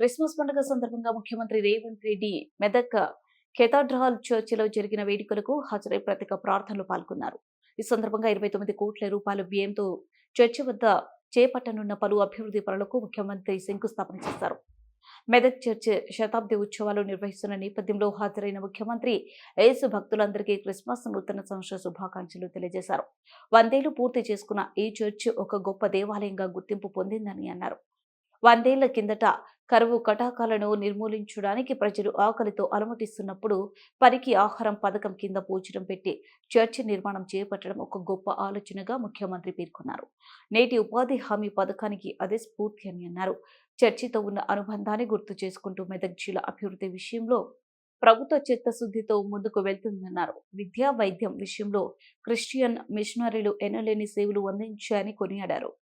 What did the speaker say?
Christmas పండుగ సందర్భంగా ముఖ్యమంత్రి రేవంత్ రెడ్డి మెదక్ కెథాడ్రాల్ చర్చిలో జరిగిన వేడుకలకు హాజరై ప్రత్యేక ప్రార్థనలు పాల్గొన్నారు. ఈ సందర్భంగా ఇరవై తొమ్మిది కోట్ల రూపాయల వ్యయంతో చర్చి వద్ద చేపట్టనున్న పలు అభివృద్ధి పనులకు ముఖ్యమంత్రి శంకుస్థాపన చేశారు. మెదక్ చర్చ్ శతాబ్ది ఉత్సవాలు నిర్వహిస్తున్న నేపథ్యంలో హాజరైన ముఖ్యమంత్రి ఏసు భక్తులందరికీ క్రిస్మస్ నూతన సంవత్సర శుభాకాంక్షలు తెలియజేశారు. వందేళ్ళు పూర్తి చేసుకున్న ఈ చర్చ్ ఒక గొప్ప దేవాలయంగా గుర్తింపు పొందిందని అన్నారు. వందేళ్ళ కిందట కరువు కటాకాలను నిర్మూలించడానికి ప్రజలు ఆకలితో అలమటిస్తున్నప్పుడు పనికి ఆహారం పథకం కింద భోజనం పెట్టి చర్చి నిర్మాణం చేపట్టడం ఒక గొప్ప ఆలోచనగా ముఖ్యమంత్రి పేర్కొన్నారు. నేటి ఉపాధి హామీ పథకానికి అదే స్ఫూర్తి అని అన్నారు. చర్చితో ఉన్న అనుబంధాన్ని గుర్తు చేసుకుంటూ మెదక్ జిల్లా అభివృద్ధి విషయంలో ప్రభుత్వ చిత్తశుద్ధితో ముందుకు వెళ్తుందన్నారు. విద్యా వైద్యం విషయంలో క్రిస్టియన్ మిషనరీలు ఎనలేని సేవలు అందించాయని కొనియాడారు.